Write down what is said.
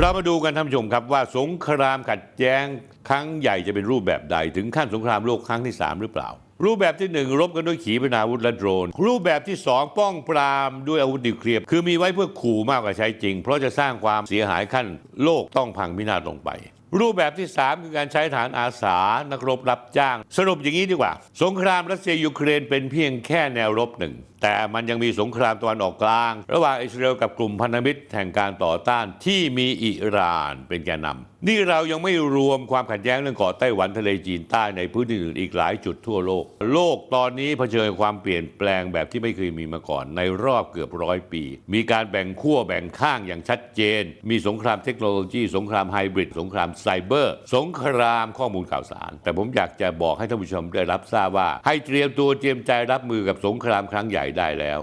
เรามาดูกันท่านผู้ชมครับว่าสงครามขัดแย้งครั้งใหญ่จะเป็นรูปแบบใด ถึงขั้นสงครามโลกครั้งที่ 3 หรือเปล่า รูปแบบที่หนึ่งรบกันด้วยขีปนาวุธและโดรน รูปแบบที่สองป้องปรามด้วยอาวุธนิวเคลียร์คือมีไว้เพื่อขู่มากกว่าใช้จริง เพราะจะสร้างความเสียหายขั้นโลกต้องพังพินาศลงไป รูปแบบที่ 3 คือการใช้ฐานอาสานักรบรับจ้าง สรุปอย่างนี้ดีกว่า สงครามรัสเซียยูเครนเป็นเพียงแค่แนวรบหนึ่ง แต่มันยังมีสงครามตะวันออกกลาง ระหว่างอิสราเอลกับกลุ่มพันธมิตรแห่งการต่อต้านที่มีอิหร่านเป็นแกนนำนี่เรายังไม่รวมความขัดแย้งเรื่องเกาะไต้หวันทะเลจีนใต้ในพื้นที่อื่นอีกหลายจุดทั่วโลก โลกตอนนี้เผชิญความเปลี่ยนแปลงแบบที่ไม่เคยมีมาก่อน ในรอบเกือบร้อยปี มีการแบ่งขั้วแบ่งข้างอย่างชัดเจน มีสงครามเทคโนโลยีสงครามไฮบริดสงครามไซเบอร์ สงครามข้อมูลข่าวสาร แต่ผมอยากจะบอกให้ท่านผู้ชมได้รับทราบว่า ให้เตรียมตัวเตรียมใจรับมือกับสงครามครั้งใหญ่ได้แล้ว